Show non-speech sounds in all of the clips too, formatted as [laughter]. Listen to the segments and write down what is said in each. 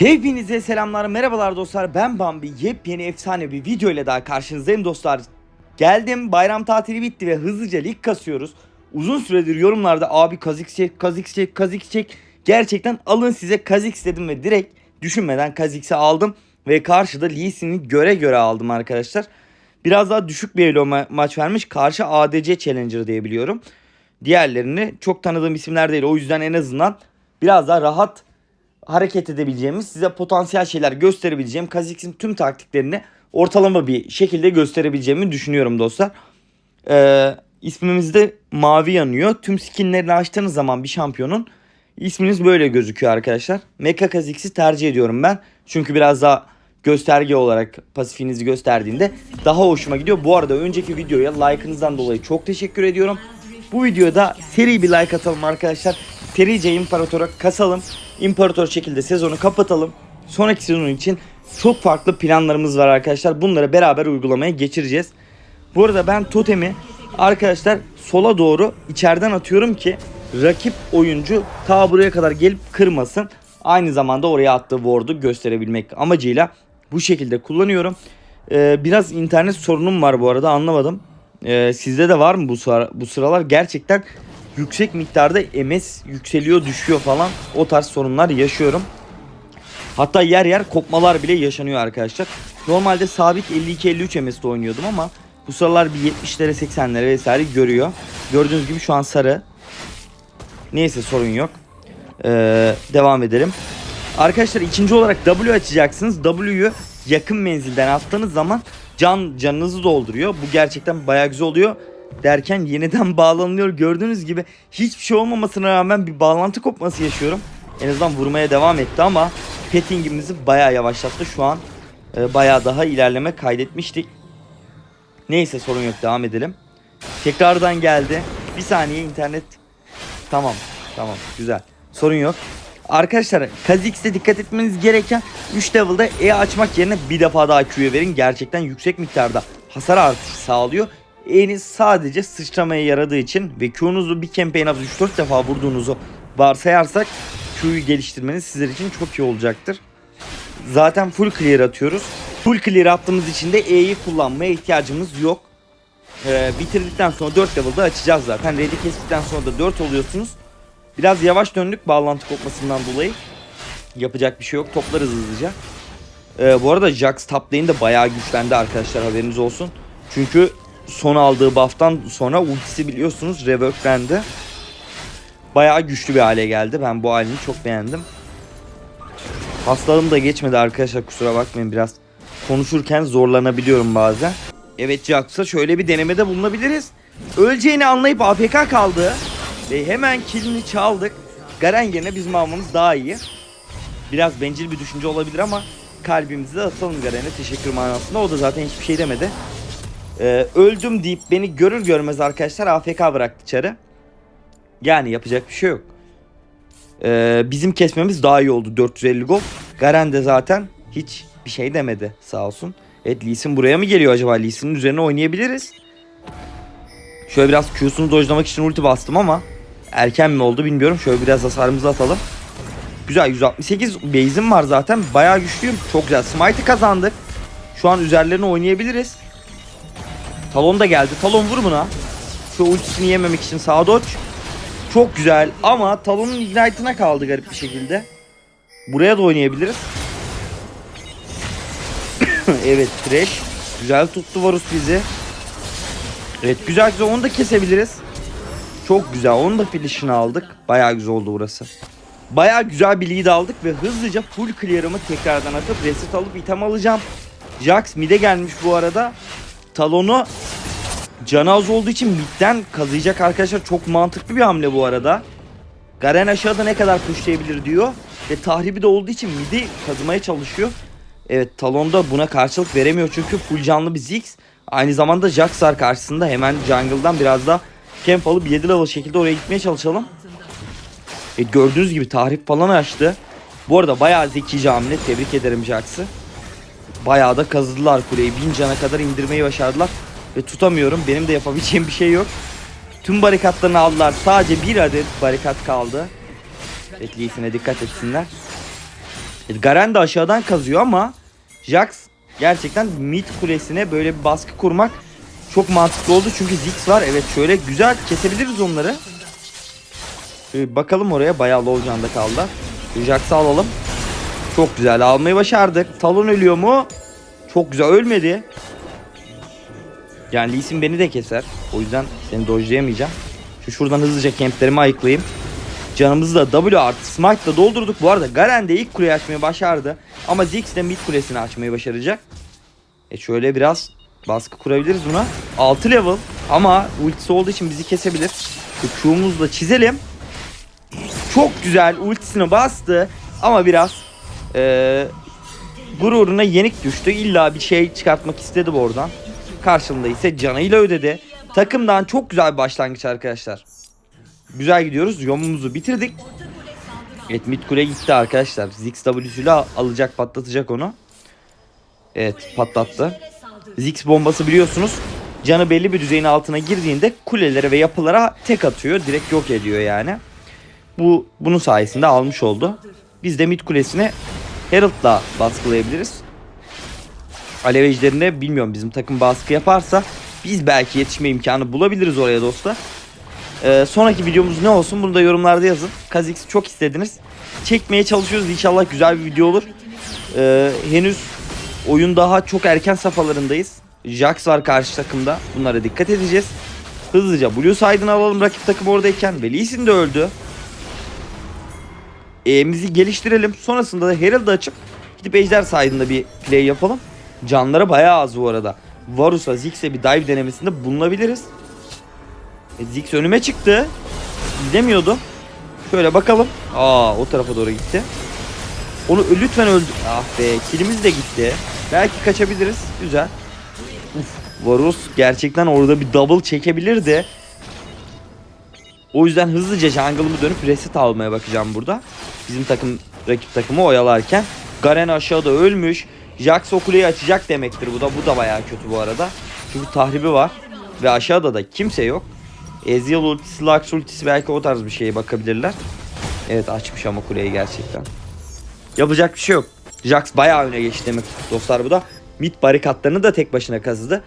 Hepinize selamlar, merhabalar dostlar. Ben Bambi. Yepyeni efsane bir video ile daha karşınızdayım dostlar. Geldim, bayram tatili bitti ve hızlıca lig kasıyoruz. Uzun süredir yorumlarda abi Kazix çek, Kazix çek, Kazix çek. Gerçekten alın size Kazix dedim ve direkt düşünmeden Kazix'i aldım. Ve karşıda Lee Sin'i göre göre aldım arkadaşlar. Biraz daha düşük bir elo ma- maç vermiş. Karşı ADC Challenger diye biliyorum. Diğerlerini çok tanıdığım isimler değil. O yüzden en azından biraz daha rahat hareket edebileceğimiz, size potansiyel şeyler gösterebileceğim Kha'Zix'in tüm taktiklerini ortalama bir şekilde gösterebileceğimi düşünüyorum dostlar. Ee, ismimizde mavi yanıyor. Tüm skinlerini açtığınız zaman bir şampiyonun isminiz böyle gözüküyor arkadaşlar. Mecha Kha'Zix'i tercih ediyorum ben. Çünkü biraz daha gösterge olarak pasifinizi gösterdiğinde daha hoşuma gidiyor. Bu arada önceki videoya like'ınızdan dolayı çok teşekkür ediyorum. Bu videoda seri bir like atalım arkadaşlar. Serice İmparator'a kasalım. İmparator şekilde sezonu kapatalım. Sonraki sezon için çok farklı planlarımız var arkadaşlar. Bunları beraber uygulamaya geçireceğiz. Bu arada ben totemi arkadaşlar sola doğru içeriden atıyorum ki rakip oyuncu ta buraya kadar gelip kırmasın. Aynı zamanda oraya attığı ward'u gösterebilmek amacıyla bu şekilde kullanıyorum. Ee, biraz internet sorunum var bu arada anlamadım. Ee, sizde de var mı bu, sıra, bu sıralar? Gerçekten yüksek miktarda MS yükseliyor düşüyor falan o tarz sorunlar yaşıyorum. Hatta yer yer kopmalar bile yaşanıyor arkadaşlar. Normalde sabit 52-53 MS'de oynuyordum ama bu sıralar bir 70'lere 80'lere vesaire görüyor. Gördüğünüz gibi şu an sarı. Neyse sorun yok. Ee, devam edelim. Arkadaşlar ikinci olarak W açacaksınız. W'yu yakın menzilden attığınız zaman can canınızı dolduruyor. Bu gerçekten bayağı güzel oluyor. Derken yeniden [laughs] bağlanıyor. Gördüğünüz gibi hiçbir şey olmamasına rağmen bir bağlantı kopması yaşıyorum. En azından vurmaya devam etti ama pettingimizi bayağı yavaşlattı. Şu an e, bayağı daha ilerleme kaydetmiştik. Neyse sorun yok devam edelim. Tekrardan geldi. Bir saniye internet. Tamam tamam güzel. Sorun yok. Arkadaşlar Kha'Zix'te dikkat etmeniz gereken 3 level'da E açmak yerine bir defa daha Q'ya verin. Gerçekten yüksek miktarda hasar artışı sağlıyor. E'niz sadece sıçramaya yaradığı için ve Q'nuzu bir campaign az 3-4 defa vurduğunuzu varsayarsak Q'yu geliştirmeniz sizler için çok iyi olacaktır. Zaten full clear atıyoruz. Full clear attığımız için de E'yi kullanmaya ihtiyacımız yok. Ee, bitirdikten sonra 4 level'da açacağız zaten. Red'i kestikten sonra da 4 oluyorsunuz. Biraz yavaş döndük bağlantı kopmasından dolayı. Yapacak bir şey yok. Toplarız hızlıca. Ee, bu arada Jax top lane de bayağı güçlendi arkadaşlar haberiniz olsun. Çünkü son aldığı buff'tan sonra ultisi biliyorsunuz reworklendi. Bayağı güçlü bir hale geldi. Ben bu halini çok beğendim. Hastalığım da geçmedi arkadaşlar kusura bakmayın biraz konuşurken zorlanabiliyorum bazen. Evet Jax'a şöyle bir denemede bulunabiliriz. Öleceğini anlayıp AFK kaldı. Ve hemen killini çaldık. Garen yerine bizim almamız daha iyi. Biraz bencil bir düşünce olabilir ama kalbimizi de atalım Garen'e teşekkür manasında. O da zaten hiçbir şey demedi. Ee, öldüm deyip beni görür görmez arkadaşlar AFK bıraktı çarı. Yani yapacak bir şey yok. Ee, bizim kesmemiz daha iyi oldu 450 gol. Garen de zaten hiç bir şey demedi sağ olsun. Evet Lee Sin buraya mı geliyor acaba? Lee Sin'in üzerine oynayabiliriz. Şöyle biraz Q'sunu dojlamak için ulti bastım ama erken mi oldu bilmiyorum. Şöyle biraz hasarımızı atalım. Güzel 168 base'im var zaten. Bayağı güçlüyüm. Çok güzel. Smite'ı kazandık. Şu an üzerlerine oynayabiliriz. Talon da geldi. Talon vur buna. Şu ultisini yememek için sağa dodge. Çok güzel ama Talon'un ignite'ına kaldı garip bir şekilde. Buraya da oynayabiliriz. [coughs] evet Thresh. Güzel tuttu Varus bizi. Evet güzel güzel onu da kesebiliriz. Çok güzel onu da finish'ini aldık. Bayağı güzel oldu burası. Bayağı güzel bir lead aldık ve hızlıca full clear'ımı tekrardan atıp reset alıp item alacağım. Jax mid'e gelmiş bu arada. Talon'u canı az olduğu için midden kazıyacak arkadaşlar. Çok mantıklı bir hamle bu arada. Garen aşağıda ne kadar pushlayabilir diyor. Ve tahribi de olduğu için midi kazımaya çalışıyor. Evet Talon da buna karşılık veremiyor çünkü full canlı bir Ziggs. Aynı zamanda Jax var karşısında. Hemen jungle'dan biraz da camp alıp 7 level şekilde oraya gitmeye çalışalım. E, gördüğünüz gibi tahrip falan açtı. Bu arada bayağı zekice hamle. Tebrik ederim Jax'ı. Bayağı da kazıdılar kuleyi. Bin cana kadar indirmeyi başardılar. Ve tutamıyorum. Benim de yapabileceğim bir şey yok. Tüm barikatlarını aldılar. Sadece bir adet barikat kaldı. Bekleyisine dikkat etsinler. Garen de aşağıdan kazıyor ama Jax gerçekten mid kulesine böyle bir baskı kurmak çok mantıklı oldu. Çünkü Ziggs var. Evet şöyle güzel kesebiliriz onları. Şöyle bakalım oraya. Bayağı low canda kaldı. Jax'ı alalım. Çok güzel almayı başardık. Talon ölüyor mu? Çok güzel ölmedi. Yani Lee Sin beni de keser. O yüzden seni dojlayamayacağım. Şu şuradan hızlıca kemplerimi ayıklayayım. Canımızı da W artı Smite'la doldurduk. Bu arada Garen de ilk kuleyi açmayı başardı. Ama Ziggs de mid kulesini açmayı başaracak. E şöyle biraz baskı kurabiliriz buna. 6 level ama ultisi olduğu için bizi kesebilir. Şu Q'muzla çizelim. Çok güzel ultisini bastı ama biraz eee gururuna yenik düştü. İlla bir şey çıkartmak istedi bu oradan. Karşılığında ise canıyla ödedi. Takımdan çok güzel bir başlangıç arkadaşlar. Güzel gidiyoruz. Yomumuzu bitirdik. Evet mid kule gitti arkadaşlar. Ziggs W'süyle alacak patlatacak onu. Evet patlattı. Ziggs bombası biliyorsunuz canı belli bir düzeyin altına girdiğinde kulelere ve yapılara tek atıyor. Direkt yok ediyor yani. Bu bunun sayesinde almış oldu. Biz de mid kulesine Herald'la baskılayabiliriz. Alev bilmiyorum bizim takım baskı yaparsa biz belki yetişme imkanı bulabiliriz oraya dostlar. Ee, sonraki videomuz ne olsun bunu da yorumlarda yazın. Kha'Zix'i çok istediniz. Çekmeye çalışıyoruz inşallah güzel bir video olur. Ee, henüz oyun daha çok erken safhalarındayız. Jax var karşı takımda. Bunlara dikkat edeceğiz. Hızlıca Blue side'ını alalım rakip takım oradayken. Ve de öldü. E'mizi geliştirelim. Sonrasında da Herald'ı açıp gidip Ejder side'ında bir play yapalım. Canları bayağı az bu arada. Varus'a, Ziggs'e bir dive denemesinde bulunabiliriz. E, Ziggs önüme çıktı. Gidemiyordu. Şöyle bakalım. Aa o tarafa doğru gitti. Onu lütfen öldü. Ah be kilimiz de gitti. Belki kaçabiliriz. Güzel. Uf, Varus gerçekten orada bir double çekebilirdi. O yüzden hızlıca jungle'ımı dönüp reset almaya bakacağım burada. Bizim takım rakip takımı oyalarken. Garen aşağıda ölmüş. Jax o açacak demektir bu da. Bu da bayağı kötü bu arada. Çünkü tahribi var. Ve aşağıda da kimse yok. Ezreal ultisi, Lux ultisi belki o tarz bir şeye bakabilirler. Evet açmış ama kuleyi gerçekten. Yapacak bir şey yok. Jax bayağı öne geçti demek dostlar bu da. Mid barikatlarını da tek başına kazıdı.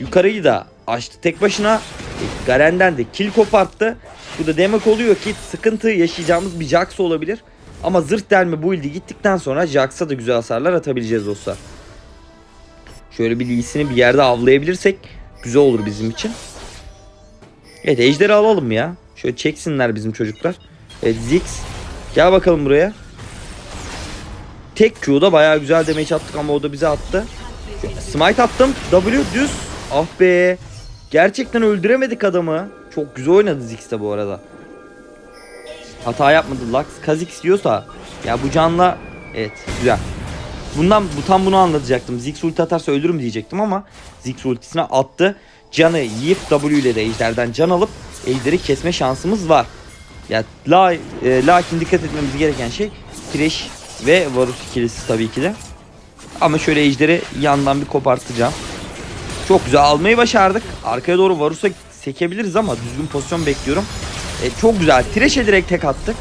Yukarıyı da açtı tek başına. E, Garen'den de kill koparttı. Bu da demek oluyor ki sıkıntı yaşayacağımız bir Jax olabilir. Ama zırh delme build'i gittikten sonra Jax'a da güzel hasarlar atabileceğiz dostlar. Şöyle bir Lee'sini bir yerde avlayabilirsek güzel olur bizim için. Evet ejderi alalım ya. Şöyle çeksinler bizim çocuklar. Evet Ziggs. Gel bakalım buraya. Tek Q'da bayağı güzel damage attık ama o da bize attı. Smite attım. W düz. Ah be. Gerçekten öldüremedik adamı. Çok güzel oynadı Ziggs de bu arada. Hata yapmadı Lux. Kha'Zix diyorsa ya bu canla evet güzel. Bundan bu tam bunu anlatacaktım. Ziggs ulti atarsa ölürüm diyecektim ama Ziggs ultisine attı. Canı yiyip W ile de ejderden can alıp ejderi kesme şansımız var. Ya la, e, lakin dikkat etmemiz gereken şey Thresh ve Varus ikilisi tabii ki de. Ama şöyle ejderi yandan bir kopartacağım. Çok güzel almayı başardık. Arkaya doğru Varus'a sekebiliriz ama düzgün pozisyon bekliyorum. E, çok güzel. Thresh'e direkt tek attık.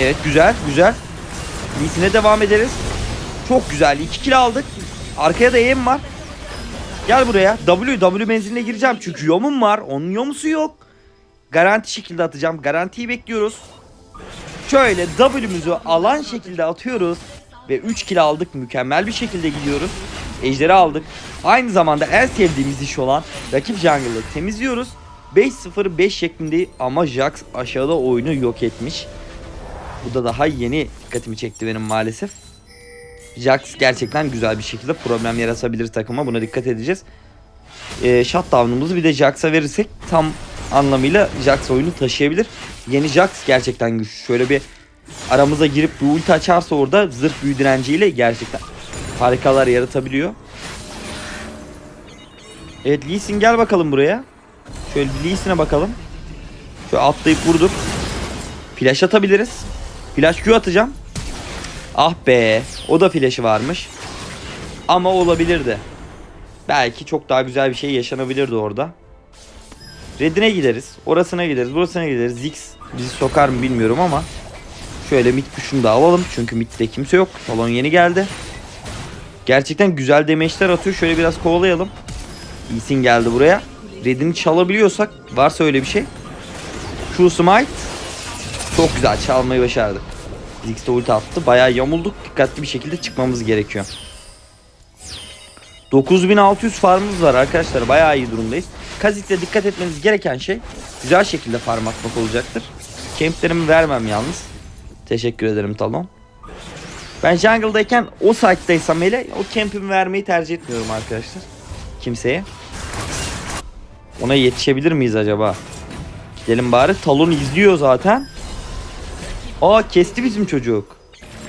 Evet güzel güzel. Lee'sine devam ederiz. Çok güzel. 2 kill aldık. Arkaya da aim var. Gel buraya. W, W menziline gireceğim. Çünkü yomum var. Onun yomusu yok. Garanti şekilde atacağım. Garantiyi bekliyoruz. Şöyle W'muzu alan şekilde atıyoruz. Ve 3 kill aldık. Mükemmel bir şekilde gidiyoruz. Ejderi aldık. Aynı zamanda en sevdiğimiz iş olan rakip jungle'ı temizliyoruz. 5-0-5 şeklinde ama Jax aşağıda oyunu yok etmiş. Bu da daha yeni dikkatimi çekti benim maalesef. Jax gerçekten güzel bir şekilde problem yaratabilir takıma. Buna dikkat edeceğiz. Ee, shutdown'umuzu bir de Jax'a verirsek tam anlamıyla Jax oyunu taşıyabilir. Yeni Jax gerçekten güçlü. Şöyle bir aramıza girip bir ulti açarsa orada zırh büyü direnciyle gerçekten harikalar yaratabiliyor. Evet Lee Sin gel bakalım buraya. Şöyle bir Lee Sin'e bakalım. Şöyle atlayıp vurduk. Flash atabiliriz. Flash Q atacağım. Ah be. O da flash'ı varmış. Ama olabilirdi. Belki çok daha güzel bir şey yaşanabilirdi orada. Red'ine gideriz. Orasına gideriz. Burasına gideriz. Ziggs bizi sokar mı bilmiyorum ama. Şöyle mid kuşunu da alalım. Çünkü midde kimse yok. Salon yeni geldi. Gerçekten güzel demeçler atıyor. Şöyle biraz kovalayalım. İyisin geldi buraya. Red'ini çalabiliyorsak varsa öyle bir şey. Şu smite. Çok güzel çalmayı başardık. Ziggs de ulti attı. Bayağı yamulduk. Dikkatli bir şekilde çıkmamız gerekiyor. 9600 farmımız var arkadaşlar. Bayağı iyi durumdayız. Kha'Zix'e dikkat etmeniz gereken şey güzel şekilde farm atmak olacaktır. Camplerimi vermem yalnız. Teşekkür ederim Talon. Ben jungle'dayken o site'daysam hele o camp'imi vermeyi tercih etmiyorum arkadaşlar. Kimseye. Ona yetişebilir miyiz acaba? Gidelim bari. Talon izliyor zaten. Aa kesti bizim çocuk.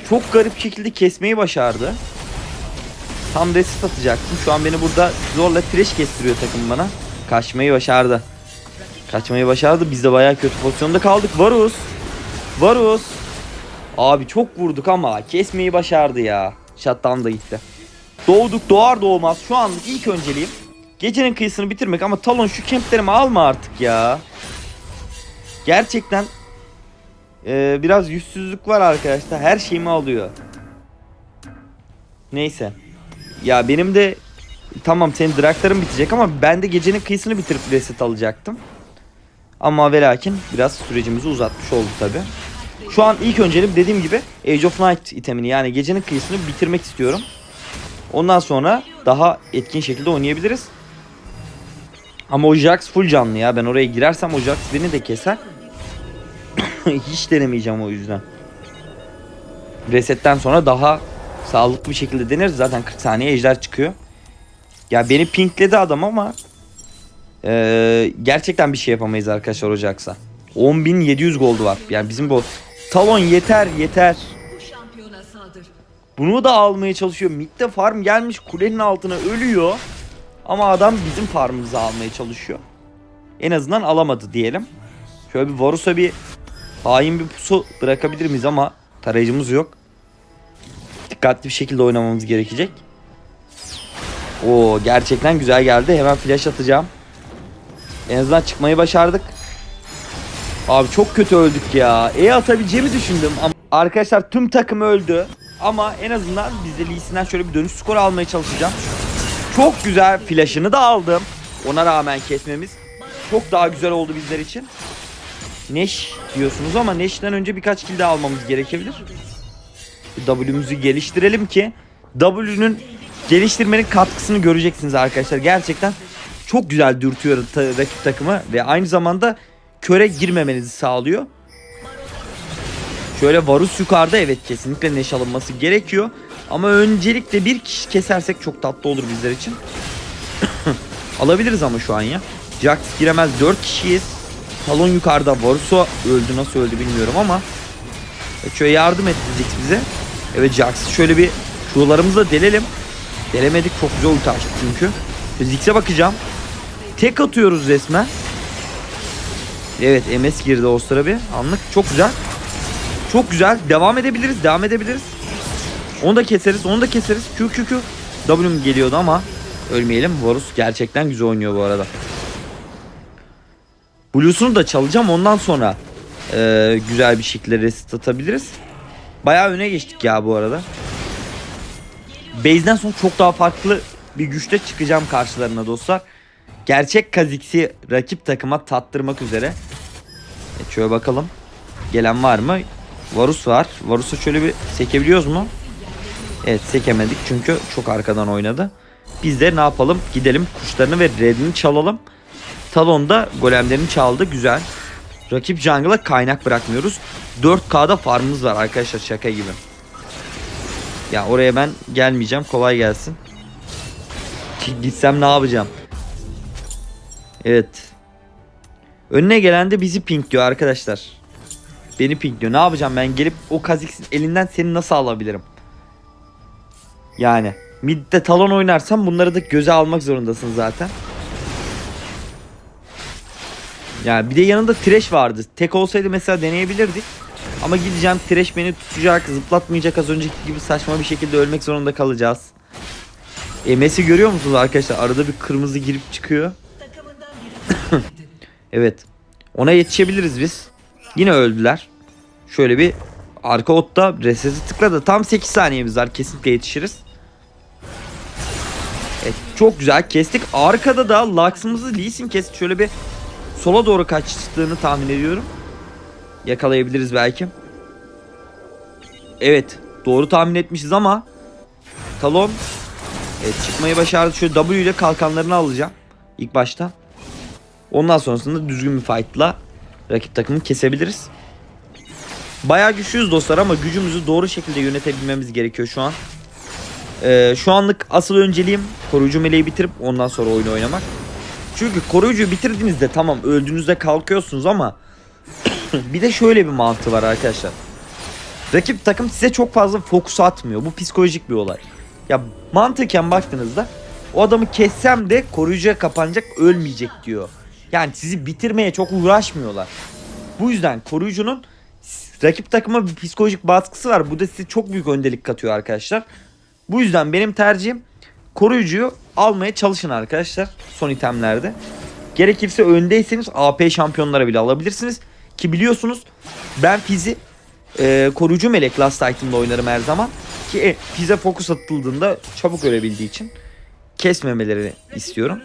Çok garip şekilde kesmeyi başardı. Tam resit atacaktım. Şu an beni burada zorla trash kestiriyor takım bana. Kaçmayı başardı. Kaçmayı başardı. Biz de bayağı kötü pozisyonda kaldık. Varus. Varus. Abi çok vurduk ama kesmeyi başardı ya. Shutdown da gitti. Doğduk doğar doğmaz şu anlık ilk önceliğim. Gecenin kıyısını bitirmek ama Talon şu kemplerimi alma artık ya. Gerçekten eee, biraz yüzsüzlük var arkadaşlar. Her şeyimi alıyor. Neyse. Ya benim de tamam senin drakların bitecek ama ben de gecenin kıyısını bitirip reset alacaktım. Ama ve lakin biraz sürecimizi uzatmış oldu tabi. Şu an ilk önceliğim dediğim gibi Age of Night itemini yani gecenin kıyısını bitirmek istiyorum. Ondan sonra daha etkin şekilde oynayabiliriz. Ama o Jax full canlı ya. Ben oraya girersem o Jax beni de keser. [coughs] Hiç denemeyeceğim o yüzden. Resetten sonra daha sağlıklı bir şekilde deneriz. Zaten 40 saniye ejder çıkıyor. Ya beni pinkledi adam ama eee, gerçekten bir şey yapamayız arkadaşlar o Jax'a. 10.700 gold var. Yani bizim bu talon yeter yeter. Bunu da almaya çalışıyor. Mid'de farm gelmiş kulenin altına ölüyor. Ama adam bizim farmımızı almaya çalışıyor. En azından alamadı diyelim. Şöyle bir Varus'a bir hain bir pusu bırakabilir miyiz ama tarayıcımız yok. Dikkatli bir şekilde oynamamız gerekecek. Oo gerçekten güzel geldi. Hemen flash atacağım. En azından çıkmayı başardık. Abi çok kötü öldük ya. E atabileceğimi düşündüm ama arkadaşlar tüm takım öldü. Ama en azından biz de Lee Sin'den şöyle bir dönüş skoru almaya çalışacağım. Çok güzel flash'ını da aldım. Ona rağmen kesmemiz çok daha güzel oldu bizler için. Neş diyorsunuz ama Neş'ten önce birkaç kill daha almamız gerekebilir. W'muzu geliştirelim ki W'nün geliştirmenin katkısını göreceksiniz arkadaşlar. Gerçekten çok güzel dürtüyor rakip takımı ve aynı zamanda köre girmemenizi sağlıyor. Şöyle Varus yukarıda evet kesinlikle neş alınması gerekiyor. Ama öncelikle bir kişi kesersek çok tatlı olur bizler için. [coughs] Alabiliriz ama şu an ya. Jax giremez 4 kişiyiz. Talon yukarıda Varus'a öldü nasıl öldü bilmiyorum ama. Evet, şöyle yardım Ziggs bize. Evet Jax şöyle bir şularımızla delelim. Delemedik çok güzel ulti çünkü. Ziggs'e bakacağım. Tek atıyoruz resmen. Evet MS girdi o bir anlık. Çok güzel. Çok güzel. Devam edebiliriz. Devam edebiliriz. Onu da keseriz. Onu da keseriz. Q Q Q. W'm geliyordu ama ölmeyelim. Varus gerçekten güzel oynuyor bu arada. Blues'unu da çalacağım. Ondan sonra eee, güzel bir şekilde reset atabiliriz. Bayağı öne geçtik ya bu arada. Base'den sonra çok daha farklı bir güçte çıkacağım karşılarına dostlar. Gerçek Kha'Zix'i rakip takıma tattırmak üzere. Evet, şöyle bakalım. Gelen var mı? Varus var. Varus'u şöyle bir sekebiliyoruz mu? Evet sekemedik çünkü çok arkadan oynadı. Biz de ne yapalım? Gidelim kuşlarını ve redini çalalım. Talon da golemlerini çaldı. Güzel. Rakip jungle'a kaynak bırakmıyoruz. 4K'da farmımız var arkadaşlar şaka gibi. Ya oraya ben gelmeyeceğim. Kolay gelsin. Gitsem ne yapacağım? Evet. Önüne gelen de bizi pinkliyor arkadaşlar. Beni pinkliyor. Ne yapacağım ben gelip o Kha'Zix'in elinden seni nasıl alabilirim? Yani midde talon oynarsam bunları da göze almak zorundasın zaten. Yani bir de yanında Thresh vardı. Tek olsaydı mesela deneyebilirdik. Ama gideceğim Thresh beni tutacak, zıplatmayacak az önceki gibi saçma bir şekilde ölmek zorunda kalacağız. E, Messi görüyor musunuz arkadaşlar? Arada bir kırmızı girip çıkıyor. [laughs] Evet. Ona yetişebiliriz biz. Yine öldüler. Şöyle bir Arka otta reseti tıkladı. Tam 8 saniyemiz var. Kesinlikle yetişiriz. Evet çok güzel kestik. Arkada da Lux'ımızı Lee Sin. Şöyle bir sola doğru kaçtığını tahmin ediyorum. Yakalayabiliriz belki. Evet doğru tahmin etmişiz ama Talon evet, çıkmayı başardı. Şöyle W ile kalkanlarını alacağım ilk başta. Ondan sonrasında düzgün bir fight'la rakip takımı kesebiliriz. Bayağı güçlüyüz dostlar ama gücümüzü doğru şekilde yönetebilmemiz gerekiyor şu an. Ee, şu anlık asıl önceliğim koruyucu meleği bitirip ondan sonra oyunu oynamak. Çünkü koruyucuyu bitirdiğinizde tamam öldüğünüzde kalkıyorsunuz ama [coughs] bir de şöyle bir mantığı var arkadaşlar. Rakip takım size çok fazla fokus atmıyor. Bu psikolojik bir olay. Ya mantıken baktığınızda o adamı kessem de koruyucuya kapanacak ölmeyecek diyor. Yani sizi bitirmeye çok uğraşmıyorlar. Bu yüzden koruyucunun rakip takıma bir psikolojik baskısı var. Bu da size çok büyük öndelik katıyor arkadaşlar. Bu yüzden benim tercihim koruyucuyu almaya çalışın arkadaşlar son itemlerde. Gerekirse öndeyseniz AP şampiyonlara bile alabilirsiniz. Ki biliyorsunuz ben Fizz'i e, koruyucu melek last item'da oynarım her zaman. Ki e, Fizz'e fokus atıldığında çabuk ölebildiği için kesmemelerini istiyorum.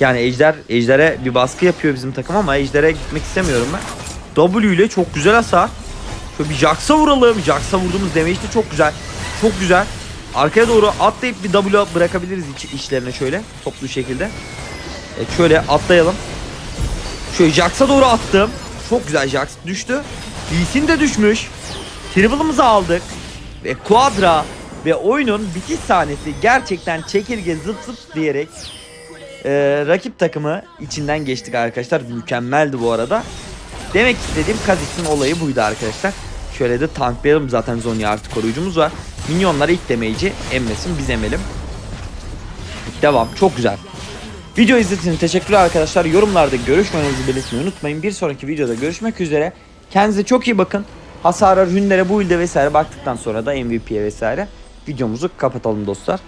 Yani Ejder Ejder'e bir baskı yapıyor bizim takım ama Ejder'e gitmek istemiyorum ben. W ile çok güzel hasar. Şöyle bir Jax'a vuralım. Jax'a vurduğumuz damage de çok güzel. Çok güzel. Arkaya doğru atlayıp bir W bırakabiliriz iç, içlerine şöyle toplu şekilde. Evet şöyle atlayalım. Şöyle Jax'a doğru attım. Çok güzel Jax düştü. Lee Sin de düşmüş. Triple'ımızı aldık. Ve Quadra ve oyunun bitiş sahnesi gerçekten çekirge zıp zıp diyerek ee, rakip takımı içinden geçtik arkadaşlar. Mükemmeldi bu arada. Demek istediğim Kha'Zix'in olayı buydu arkadaşlar. Şöyle de tanklayalım zaten Zonya artı koruyucumuz var. Minyonlara ilk damage'i emmesin biz emelim. Devam çok güzel. Video izlediğiniz için teşekkürler arkadaşlar. Yorumlarda görüşmenizi belirtmeyi unutmayın. Bir sonraki videoda görüşmek üzere. Kendinize çok iyi bakın. Hasara, rünlere, build'e vesaire baktıktan sonra da MVP'ye vesaire videomuzu kapatalım dostlar.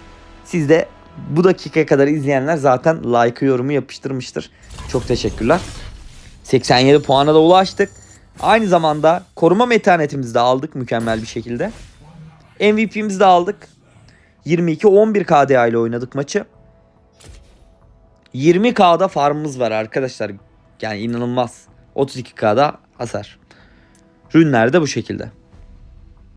Siz de bu dakikaya kadar izleyenler zaten like'ı yorumu yapıştırmıştır. Çok teşekkürler. 87 puana da ulaştık. Aynı zamanda koruma metanetimizi de aldık mükemmel bir şekilde. MVP'mizi de aldık. 22-11 KDA ile oynadık maçı. 20K'da farmımız var arkadaşlar. Yani inanılmaz. 32K'da hasar. Rünler de bu şekilde.